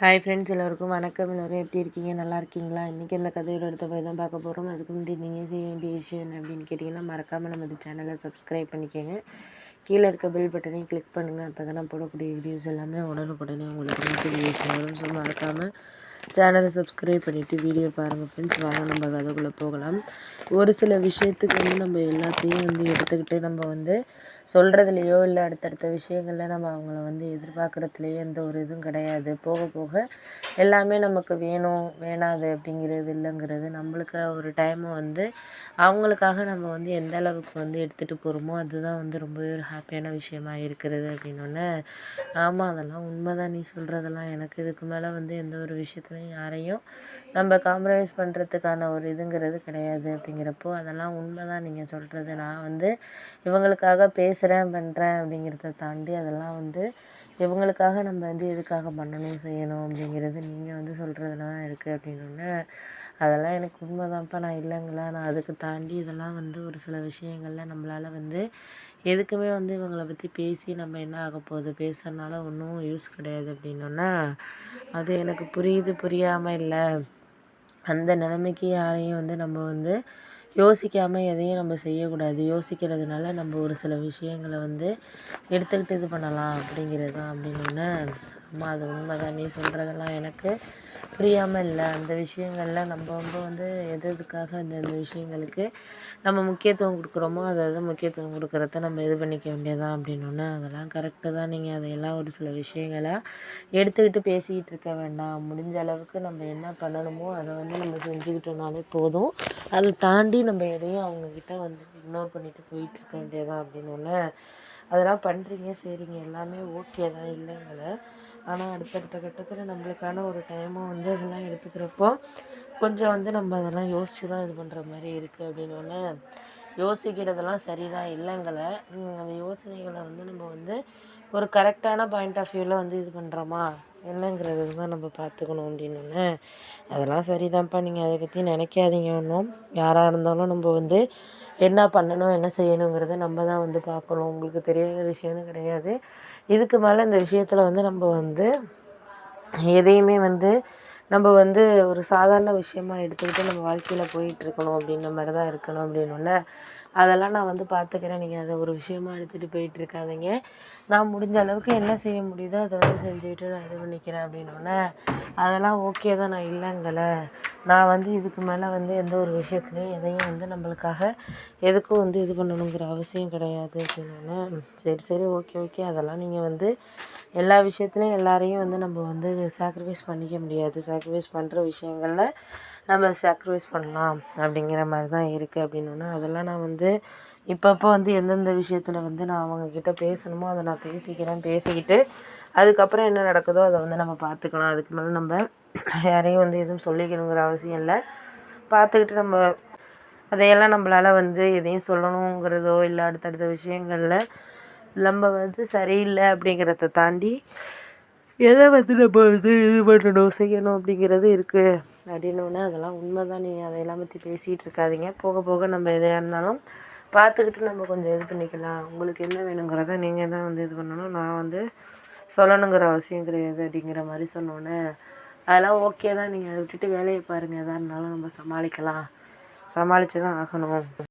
Hi friends எல்லோருக்கும் வணக்கம். எல்லோரும் எப்படி இருக்கீங்க? நல்லா இருக்கீங்களா? இன்றைக்கி இந்த கதையோட அடுத்த போய் தான் பார்க்க போகிறோம் அதுக்கு முன்னாடி நீங்கள் செய்ய வேண்டிய விஷயம் என்ன அப்படின்னு கேட்டிங்கன்னா மறக்காமல் நம்ம சேனலை சப்ஸ்கிரைப் பண்ணிக்கோங்க. கீழே இருக்க பெல் பட்டனையும் கிளிக் பண்ணுங்கள் அப்போ தான் போடக்கூடிய வீடியோஸ் எல்லாமே உடனுக்குடனே உங்களுக்கு நோட்டிஃபிகேஷன் வரும். ஸோ மறக்காமல் சேனலை சப்ஸ்கிரைப் பண்ணிவிட்டு வீடியோ பாருங்கள் ஃப்ரெண்ட்ஸ் வாங்க நம்ம கதைக்குள்ளே போகலாம். ஒரு சில விஷயத்துக்கு வந்து நம்ம எல்லாத்தையும் வந்து எடுத்துக்கிட்டு நம்ம வந்து சொல்கிறதுலையோ இல்லை அடுத்தடுத்த விஷயங்களில் நம்ம அவங்கள வந்து எதிர்பார்க்குறதுலையோ எந்த ஒரு இதுவும் கிடையாது. போக போக எல்லாமே நமக்கு வேணும் வேணாது அப்படிங்கிறது இல்லைங்கிறது நம்மளுக்கு ஒரு டைமை வந்து அவங்களுக்காக நம்ம வந்து எந்த அளவுக்கு வந்து எடுத்துகிட்டு போகிறோமோ அதுதான் வந்து ரொம்பவே ஒரு ஹாப்பியான விஷயமா இருக்கிறது அப்படின்னோடனே ஆமாம் அதெல்லாம் உண்மை தான் நீ சொல்கிறதெல்லாம் எனக்கு இதுக்கு மேலே வந்து எந்த ஒரு யாரும் யாரையும் நம்ம காம்ப்ரமைஸ் பண்ணுறதுக்கான ஒரு இதுங்கிறது கிடையாது அப்படிங்கிறப்போ அதெல்லாம் உண்மை தான் நீங்கள் சொல்கிறது நான் வந்து இவங்களுக்காக பேசுகிறேன் பண்ணுறேன் அப்படிங்கிறத தாண்டி அதெல்லாம் வந்து இவங்களுக்காக நம்ம வந்து எதுக்காக பண்ணணும் செய்யணும் அப்படிங்கிறது நீங்கள் வந்து சொல்கிறதுல தான் இருக்குது அப்படின்னோடனே அதெல்லாம் எனக்கு உண்மை தான்ப்பா நான் இல்லைங்களா? நான் அதுக்கு தாண்டி இதெல்லாம் வந்து ஒரு சில விஷயங்களில் நம்மளால் வந்து எதுக்குமே வந்து இவங்கள பற்றி பேசி நம்ம என்ன ஆக போகுது? பேசுறதுனால ஒன்றும் யூஸ் கிடையாது அப்படின்னோன்னா அது எனக்கு புரியுது புரியாமல் இல்லை. அந்த நிலைமைக்கு யாரையும் வந்து நம்ம வந்து யோசிக்காமல் எதையும் நம்ம செய்யக்கூடாது. யோசிக்கிறதுனால நம்ம ஒரு சில விஷயங்களை வந்து எடுத்துக்கிட்டு இது பண்ணலாம் அப்படிங்கிறது தான் அப்படின்னு அம்மா அது உண்மை தான் நீ சொல்கிறதெல்லாம் எனக்கு புரியாமல் இல்லை. அந்த விஷயங்களில் நம்ம ரொம்ப வந்து எது எதுக்காக அந்தந்த விஷயங்களுக்கு நம்ம முக்கியத்துவம் கொடுக்குறோமோ அதை அது முக்கியத்துவம் கொடுக்குறத நம்ம இது பண்ணிக்க வேண்டியதான் அப்படின்னோடனே அதெல்லாம் கரெக்டு தான். நீங்கள் அதையெல்லாம் ஒரு சில விஷயங்களை எடுத்துக்கிட்டு பேசிக்கிட்டு இருக்க வேண்டாம். முடிஞ்ச அளவுக்கு நம்ம என்ன பண்ணணுமோ அதை வந்து நம்ம செஞ்சுக்கிட்டோம்னாலே போதும். அதை தாண்டி நம்ம எதையும் அவங்கக்கிட்ட வந்து இக்னோர் பண்ணிட்டு போயிட்டுருக்க வேண்டியதான் அப்படின்னோடனே அதெல்லாம் பண்ணுறீங்க சரிங்க எல்லாமே ஓகே தான். இல்லைங்கள ஆனால் அடுத்தடுத்த கட்டத்தில் நம்மளுக்கான ஒரு டைமும் வந்து அதெல்லாம் எடுத்துக்கிறப்போ கொஞ்சம் வந்து நம்ம அதெல்லாம் யோசித்து தான் இது பண்ணுற மாதிரி இருக்குது அப்படின்னோடனே யோசிக்கிறதெல்லாம் சரி தான் அந்த யோசனைகளை வந்து நம்ம வந்து ஒரு கரெக்டான பாயிண்ட் ஆஃப் வியூவில் வந்து இது பண்ணுறோமா என்னங்கிறது தான் நம்ம பார்த்துக்கணும் அப்படின்னோடனே அதெல்லாம் சரிதான்ப்பா. நீங்கள் அதை பற்றி நினைக்காதீங்க ஒன்றும். யாராக இருந்தாலும் நம்ம வந்து என்ன பண்ணணும் என்ன செய்யணுங்கிறத நம்ம தான் வந்து பார்க்கணும். உங்களுக்கு தெரியாத விஷயம்னு கிடையாது. இதுக்கு மேலே இந்த விஷயத்தில் வந்து நம்ம வந்து எதையுமே வந்து நம்ம வந்து ஒரு சாதாரண விஷயமா எடுத்துக்கிட்டு நம்ம வாழ்க்கையில் போயிட்டுருக்கணும் அப்படின்ற மாதிரி தான் இருக்கணும் அப்படின்னோடனே அதெல்லாம் நான் வந்து பார்த்துக்கிறேன் நீங்கள் அதை ஒரு விஷயமா எடுத்துகிட்டு போயிட்டு இருக்காதீங்க நான் முடிஞ்ச அளவுக்கு என்ன செய்ய முடியுதோ அதை வந்து செஞ்சுக்கிட்டு நான் இது பண்ணிக்கிறேன் அப்படின்னோடனே அதெல்லாம் ஓகே தான். நான் இல்லைங்கலை. நான் வந்து இதுக்கு மேலே வந்து எந்த ஒரு விஷயத்துலையும் எதையும் வந்து நம்மளுக்காக எதுக்கும் வந்து இது பண்ணணுங்கிற அவசியம் கிடையாது அப்படின்னு. சரி சரி ஓகே ஓகே அதெல்லாம் நீங்கள் வந்து எல்லா விஷயத்துலையும் எல்லாரையும் வந்து நம்ம வந்து சாக்ரிஃபைஸ் பண்ணிக்க முடியாது. சாக்ரிஃபைஸ் பண்ணுற விஷயங்களில் நம்ம சாக்ரிஃபைஸ் பண்ணலாம் அப்படிங்கிற மாதிரி தான் இருக்குது அப்படின்னா அதெல்லாம் நான் வந்து இப்பப்போ வந்து எந்தெந்த விஷயத்தில் வந்து நான் அவங்கக்கிட்ட பேசணுமோ அதை நான் பேசிக்கிறேன். பேசிக்கிட்டு அதுக்கப்புறம் என்ன நடக்குதோ அதை வந்து நம்ம பார்த்துக்கலாம். அதுக்கு மேலே நம்ம யாரையும் வந்து எதுவும் சொல்லிக்கணுங்கிற அவசியம் இல்லை. பார்த்துக்கிட்டு நம்ம அதையெல்லாம் நம்மளால வந்து எதையும் சொல்லணுங்கிறதோ இல்லை அடுத்தடுத்த விஷயங்களில் நம்ம வந்து சரியில்லை அப்படிங்கிறத தாண்டி எதை வந்து நம்ம வந்து இது பண்ணணும் செய்யணும் அப்படிங்கிறது இருக்குது அப்படின்னோடனே அதெல்லாம் உண்மை தான் நீங்கள் அதையெல்லாம் பற்றி பேசிகிட்டு இருக்காதிங்க. போக போக நம்ம எதையாக இருந்தாலும் பார்த்துக்கிட்டு நம்ம கொஞ்சம் இது பண்ணிக்கலாம். உங்களுக்கு என்ன வேணுங்கிறத நீங்கள் தான் வந்து இது பண்ணணும். நான் வந்து சொல்லணுங்கிற அவசியம் கிடையாது அப்படிங்கிற மாதிரி சொன்னோன்னே அதெல்லாம் ஓகே தான். நீங்கள் அதை விட்டுட்டு வேலையை பாருங்கள் எதாக இருந்தாலும் நம்ம சமாளிக்கலாம். சமாளித்து தான் ஆகணும்.